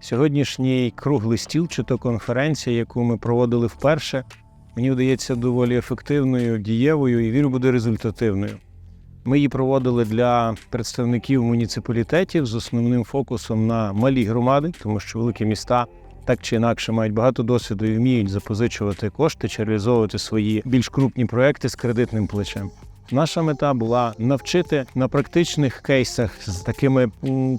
Сьогоднішній круглий стіл чи то конференція, яку ми проводили вперше, мені вдається доволі ефективною, дієвою і вірю, буде результативною. Ми її проводили для представників муніципалітетів з основним фокусом на малі громади, тому що великі міста так чи інакше мають багато досвіду і вміють запозичувати кошти чи реалізовувати свої більш крупні проекти з кредитним плечем. Наша мета була навчити на практичних кейсах з такими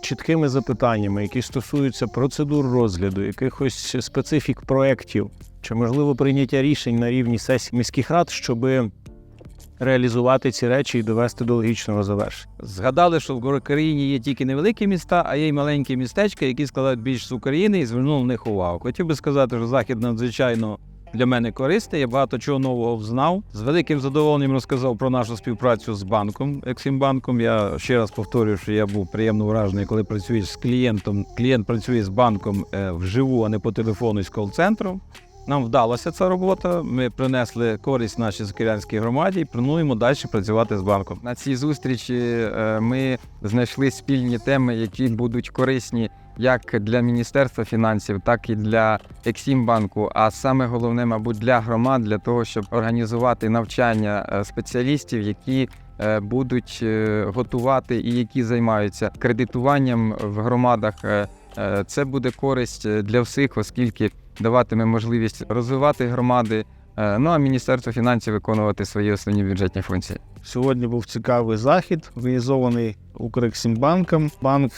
чіткими запитаннями, які стосуються процедур розгляду, якихось специфік проєктів, чи можливо прийняття рішень на рівні сесій міських рад, щоб реалізувати ці речі і довести до логічного завершення. Згадали, що в Україні є тільки невеликі міста, а є й маленькі містечка, які складають більшість України і звернув на них увагу. Хотів би сказати, що захід надзвичайно для мене корисний. Я багато чого нового взнав. З великим задоволенням розказав про нашу співпрацю з банком Ексімбанком. Я ще раз повторюю, що я був приємно вражений, коли працюєш з клієнтом. Клієнт працює з банком е, вживу, а не по телефону з кол-центру. Нам вдалася ця робота. Ми принесли користь нашій закирянській громаді і плануємо далі працювати з банком. На цій зустрічі е, ми знайшли спільні теми, які будуть корисні як для Міністерства фінансів, так і для Ексімбанку. А саме головне, мабуть, для громад, для того, щоб організувати навчання е, спеціалістів, які е, будуть е, готувати і які займаються кредитуванням в громадах. Це буде користь для всіх, оскільки даватиме можливість розвивати громади. Ну а Міністерство фінансів виконувати свої основні бюджетні функції. Сьогодні був цікавий захід, організований Укрексімбанком. Банк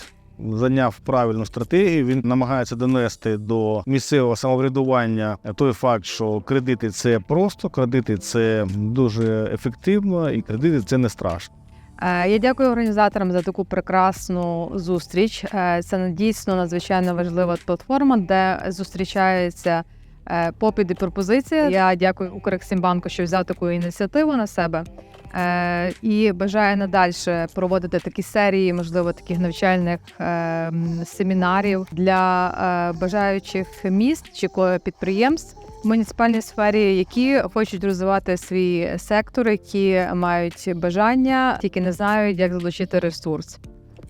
зайняв правильну стратегію. Він намагається донести до місцевого самоврядування той факт, що кредити це просто, кредити це дуже ефективно, і кредити це не страшно. Е, Я дякую організаторам за таку прекрасну зустріч. Е, Це дійсно надзвичайно важлива платформа, де зустрічаються е, попит і пропозиція. Я дякую Укрексімбанку, що взяв таку ініціативу на себе. Е, І бажаю надальше проводити такі серії, можливо, таких навчальних е, семінарів для е, бажаючих міст чи підприємств в муніципальній сфері, які хочуть розвивати свій сектор, які мають бажання, тільки не знають, як залучити ресурс.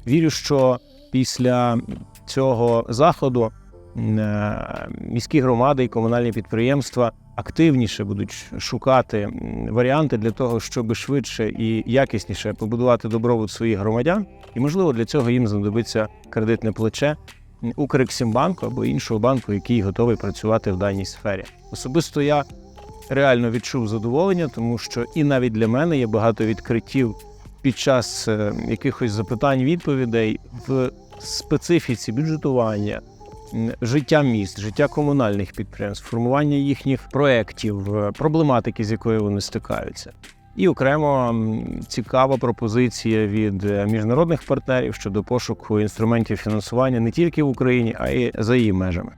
Вірю, що після цього заходу е, міські громади і комунальні підприємства активніше будуть шукати варіанти для того, щоб швидше і якісніше побудувати добробут своїх громадян. І можливо для цього їм знадобиться кредитне плече Укрексімбанку або іншого банку, який готовий працювати в даній сфері. Особисто я реально відчув задоволення, тому що і навіть для мене є багато відкриттів під час е, якихось запитань, відповідей в специфіці бюджетування, життя міст, життя комунальних підприємств, формування їхніх проєктів, е, проблематики, з якою вони стикаються. І окремо цікава пропозиція від е, міжнародних партнерів щодо пошуку інструментів фінансування не тільки в Україні, а й за її межами.